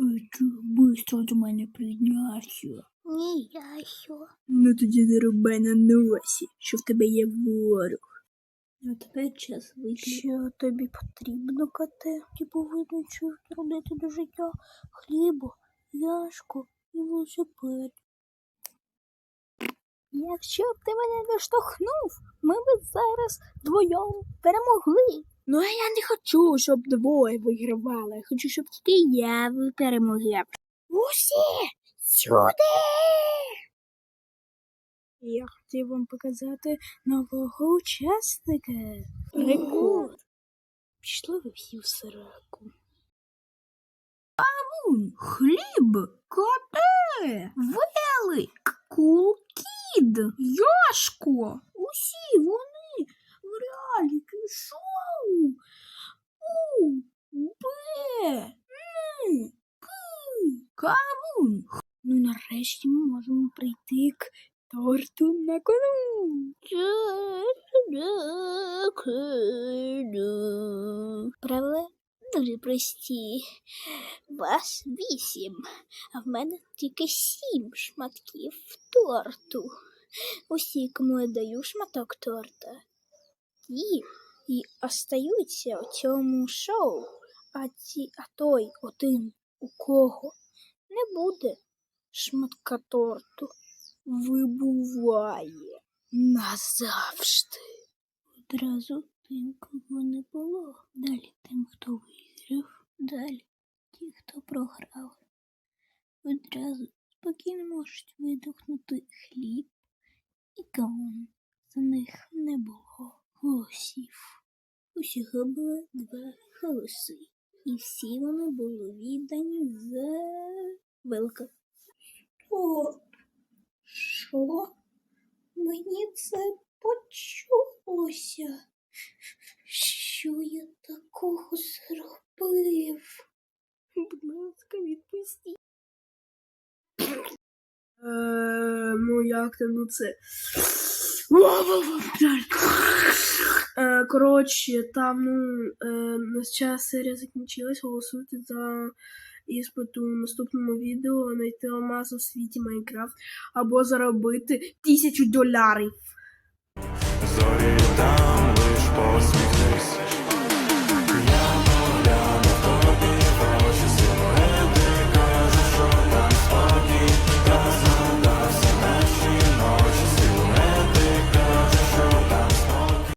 Быстро до мене приєднався. Ні, я що. Ну тоді не рубай на носі, що в тебе є ворог. А тепер час вийти. Що тобі потрібно, коте? Ти повинен родити до життя хлібу, яшку і велосипед. Якщо б ти мене не штовхнув, ми б зараз вдвоєм перемогли. Ну а я не хочу, щоб двоє вигравали. Я хочу, щоб тільки я перемогла. Усі сюди! Я хотів вам показати нового учасника. Прикол. Пішли ви всі в сраку. Амун, хліб, коте, велик, кулкід, Яшко. Усі вони в реаліті шоу. У, Б, Н, К, Камун. Ну, нарешті ми можемо прийти к торту на кону. Правила дуже прості. Вас вісім, а в мене тільки сім шматків торту. Усі, кому я даю шматок торта, ті і остаються у цьому шоу, а, ті, а той один, у кого не буде шматка торту, вибуває назавжди. Одразу тим, кого не було. Далі тим, хто виграв. Далі ті, хто програв. Одразу спокійно можуть видохнути хліб і кавун. За них не було голосів. Усього було два голоси. І всі вони були віддані за велика. О, що? Мені це почулося. Що я такого зробив? Будь ласка, відпустіть. Е, ну як там ну це. Коротше, там ну, е, на час серія закінчилась. Голосуйте за іспит у наступному відео знайти алмаз у світі Майнкрафт або заробити тисячу доларів.